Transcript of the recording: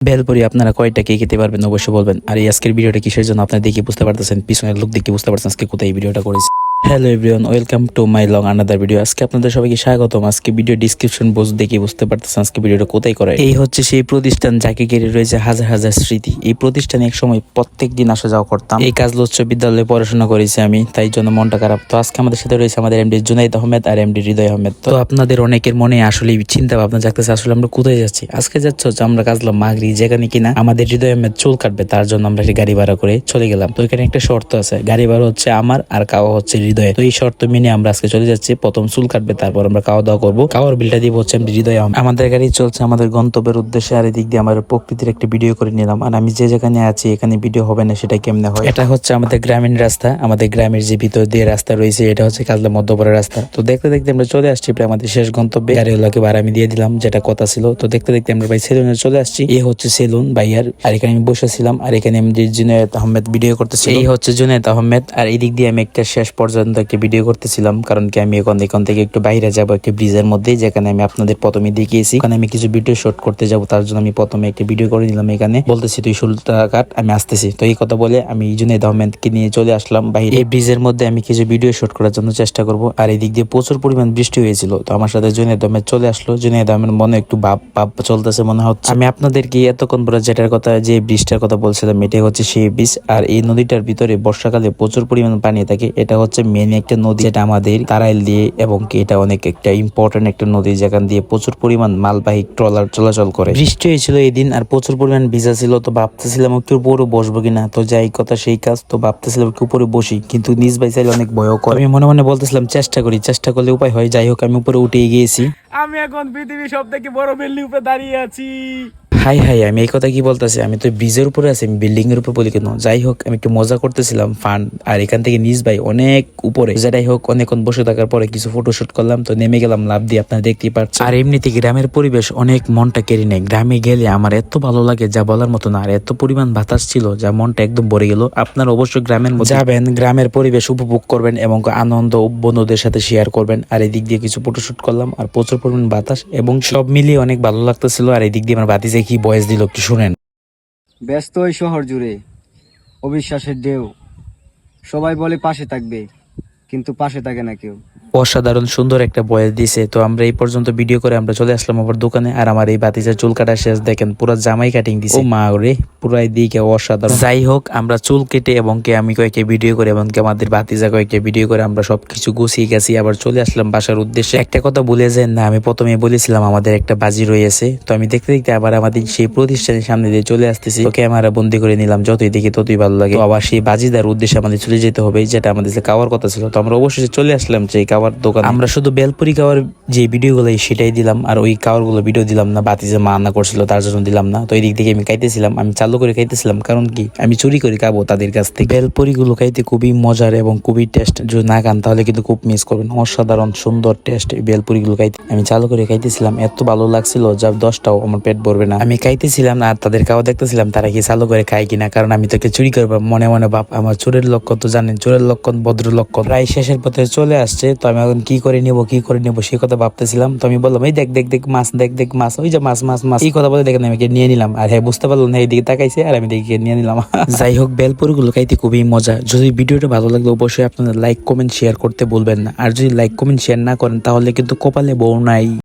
বেলপুরি আপনারা কয়টা কে খেতে পারবেন অবশ্যই বলবেন। আর এই আজকের ভিডিওটা কিসের জন্য আপনারা দেখে বুঝতে পারতেছেন, পিছনের লোক দেখে বুঝতে পারছেন আজকে কোথায় এই ভিডিওটা করেছি। Hello everyone, welcome to my long another video. আজকে আপনাদের সবাইকে স্বাগতম। আজকে ভিডিও ডিসক্রিপশন বক্স দেখে বুঝতে পারতেছেন আজকে ভিডিওটা কোথায় করে এই হচ্ছে সেই প্রতিষ্ঠান যাকে ঘিরে রয়েছে হাজার হাজার স্মৃতি। এই প্রতিষ্ঠানে এক সময় প্রত্যেক দিন আসা যাওয়া করতাম। এই কাজ উচ্চ বিদ্যালয়ে পড়াশোনা করেছি আমি, তাই জন্য মনটা খারাপ। তো আজকে আমাদের সাথে রয়েছে আমাদের এমডি জুনাইদ আহমেদ আর এমডি হৃদয় আহমেদ। তো আপনাদের অনেকের মনে আসলে চিন্তা ভাবনা জাগতেছে, আসলে আমরা কোথায় যাচ্ছি? আজকে যাচ্ছ হচ্ছে আমরা কাজলাম মাগরি, যেখানে কিনা আমাদের হৃদয় আহমেদ চুল কাটবে, তার জন্য আমরা গাড়ি ভাড়া করে চলে গেলাম। তো এখানে একটা শর্ত আছে, গাড়ি ভাড়া হচ্ছে আমার আর কাওয়া হচ্ছে হৃদয়। তো এই শর্ত মেনে আমরা আজকে চলে যাচ্ছি। প্রথম চুল কাটবে, তারপর আমরা খাওয়া দাওয়া করব। খাওয়ার বিলটা দিব হচ্ছে এমডি হৃদয় আমাদের গাড়ি চলছে আমাদের গন্তব্যের উদ্দেশ্যে, আর এদিক দিয়ে আমার প্রকৃতির একটা ভিডিও করে নিলাম। আর আমি যে যেখানে আছি, এখানে ভিডিও হবে না, সেটা কেমনে হয়? এটা হচ্ছে আমাদের গ্রামীণ রাস্তা। আমাদের গ্রামের যে ভিতর দিয়ে রাস্তা রয়েছে, এটা হচ্ছে কাজলা মধ্যপাড়া রাস্তা। তো দেখতে দেখতে আমরা চলে আসছি প্রায় আমাদের শেষ গন্তব্যে। গাড়িওয়ালাকে ভাড়া আমি দিয়ে দিলাম, যেটা কথা ছিল। তো দেখতে দেখতে আমরা ভাই সেলুনে চলে আসছি। এ হচ্ছে সেলুন ভাইয়ার। আর এখানে আমি বসেছিলাম। আর এখানে আমি জুনায়দ আহমেদ ভিডিও করতেছি এই হচ্ছে জুনায়দ আহমেদ। আর এই দিক দিয়ে আমি একটা শেষ পর্যন্ত একটা ভিডিও করতেছিলাম, কারণ কি আমি এখন এখান থেকে একটু বাইরে যাব, একটা ব্রিজের মধ্যে যেখানে আমি আপনাদের প্রথমে দেখিয়েছি। ওখানে আমি কিছু ভিডিও শুট করতে যাব, তার জন্য আমি প্রথমে একটা ভিডিও করে নিলাম এখানে। বলতেছি, তুই শুল্টা কাট আমি আসতেছি। তো এই কথা বলে আমি জুনাইদ আহমেদকে নিয়ে চলে আসলাম বাইরে এই ব্রিজের মধ্যে আমি কিছু ভিডিও শুট করার জন্য চেষ্টা করব, আর এই দিক দিয়ে প্রচুর পরিমাণ বৃষ্টি হয়েছিল। তো আমার সাথে জুনাইদ আহমেদ চলে আসলো। জুনাইদ আহমেদ মনে একটু ভাব ভাব চলতেছে, মনে হচ্ছে। আমি আপনাদেরকে এতক্ষণ পরে যেটার কথা, যে ব্রিজটার কথা বলছিলাম, এটাই হচ্ছে সেই ব্রিজ আর এই নদীটার ভিতরে বর্ষাকালে প্রচুর পরিমাণ পানি থাকে, এটা হচ্ছে মেন একটা নদী যেটা আমাদের তারাইল দিয়ে এবং কি এটা অনেক একটা ইম্পর্টেন্ট একটা নদী যেখান দিয়ে প্রচুর পরিমাণ মালবাহী ট্রলার চলাচল করে। বৃষ্টি হয়েছিল এই দিন আর প্রচুর পরিমাণ ভিজা ছিল, তো ভাবতেছিলাম একটু উপরে বসবো কিনা? তো যাই, কথা সেই কাজ, তো ভাবতেছিলাম একটু উপরে বসি, কিন্তু নিজ বাই চাইলে অনেক ভয় করে। আমি মনে মনে বলতেছিলাম, চেষ্টা করি, চেষ্টা করলে উপায় হয়। যাই হোক, আমি উপরে উঠে গিয়েছি। আমি এখন পৃথিবীর সব থেকে বড় বিল্ডিং উপরে দাঁড়িয়ে আছি। হাই হাই, আমি এই কথা কি বলতেছি? আমি তো ব্রিজের উপরে আছি, আমি বিল্ডিং এর উপর বলি কেন যাই হোক, আমি একটু মজা করতেছিলাম, ফান, আর এখান থেকে নিজ ভাই অনেক উপরে। যেটাই হোক অনেকক্ষণ বসে থাকার পরে কিছু ফটোশুট করলাম, তো নেমে গেলাম লাভ দিয়ে আপনারা দেখতেই পাচ্ছেন আর এমনিতে গ্রামের পরিবেশ অনেক মনটা কেড়ে নেয়। গ্রামে গেলে আমার এত ভালো লাগে যা বলার মতো না, আর এত পরিমাণ বাতাস ছিল যা মনটা একদম ভরে গেল। আপনার অবশ্যই গ্রামের মধ্যে যাবেন, গ্রামের পরিবেশ উপভোগ করবেন এবং আনন্দ বন্ধুদের সাথে শেয়ার করবেন। আর এদিক দিয়ে কিছু ফটো ফটোশুট করলাম, আর প্রচুর পরিমাণ বাতাস এবং সব মিলিয়ে অনেক ভালো লাগতেছিল। আর এদিক দিয়ে আমার বাতিজে কি বয়স দিল একটু শুনেন। ব্যস্ত ওই শহর জুড়ে, অবিশ্বাসের ঢেউ। সবাই বলে পাশে থাকবে, কিন্তু পাশে থাকে না কেউ। অসাধারণ সুন্দর একটা বয়স দিছে। তো আমরা এই পর্যন্ত ভিডিও করে আমরা চলে আসলাম আবার দোকানে। আর আমার এই বাতিজা চুল কাটা শেষ দেখেন পুরো জামাই কাটিং দিছে। ও মা রে পুরাই দিকে অসাধারণ। যাই হোক আমরা চুল কেটে এবং কে আমি কয়েকটা ভিডিও করে এবং কি আমাদের বাতিজা কয়েকটা ভিডিও করে আমরা সবকিছু গুছিয়ে গেছি আবার চলে আসলাম বাসার উদ্দেশ্যে। একটা কথা বলে যান না আমি প্রথমে বলেছিলাম আমাদের একটা বাজি রয়েছে। তো আমি দেখতে দেখতে আবার আমাদের সেই প্রতিষ্ঠানের সামনে দিয়ে চলে আসতেছি। তো ক্যামেরা বন্দি করে নিলাম যতই দেখি ততই ভালো লাগে। আবার সেই বাজিদার উদ্দেশ্যে আমাদের চলে যেতে হবে যেটা আমাদের কাওয়ার কথা ছিল। তো আমরা অবশ্যই চলে আসলাম যে খাওয়ার দোকান। আমরা শুধু বেলপুরি খাওয়ার যে ভিডিওগুলো সেটাই দিলাম, আর ওই খাওয়ারগুলো ভিডিও দিলাম না বাতি যে মানা করছিল, তার জন্য দিলাম না। তো এই দিক থেকে আমি খাইতেছিলাম, আমি চালু করে খাইতেছিলাম, কারণ কি, আমি চুরি করে খাব তাদের কাছ থেকে। বেলপুরি গুলো খাইতে খুবই মজার এবং খুবই টেস্ট যদি না খান তাহলে কিন্তু খুব মিস করবেন। অসাধারণ সুন্দর টেস্ট এই বেলপুরি গুলো খাইতে। আমি চালু করে খাইতেছিলাম, এত ভালো লাগছিল যা দশটাও আমার পেট ভরবে না। আমি খাইতেছিলাম আর তাদের খাওয়া দেখতেছিলাম, তারা কি চালু করে খায় কিনা, কারণ আমি তোকে চুরি করব, মনে মনে বাপ আমার চোরের লক্ষণ তো জানেন, চোরের লক্ষণ ভদ্র লক্ষণ প্রায় শেষের পথে চলে আসছে, তো আমি এখন কি করে নেব, কি করে নেব, সেই কথা ভাবতেছিলাম। তো আমি বললাম, এই দেখ দেখ দেখ, মাছ, দেখ দেখ, মাছ, ওই যে মাছ মাছ মাছ। এই কথা বলে দেখেন আমি নিয়ে নিলাম। আর হ্যাঁ বুঝতে পারলাম না, এইদিকে তাকাইছে আর আমি দেখে নিয়ে নিলাম। যাই হোক বেলপুরগুলো খাইতে খুবই মজা। যদি ভিডিওটা ভালো লাগলে অবশ্যই আপনারা লাইক, কমেন্ট, শেয়ার করতে বলবেন না। আর যদি লাইক, কমেন্ট, শেয়ার না করেন, তাহলে কিন্তু কপালে বউ নাই।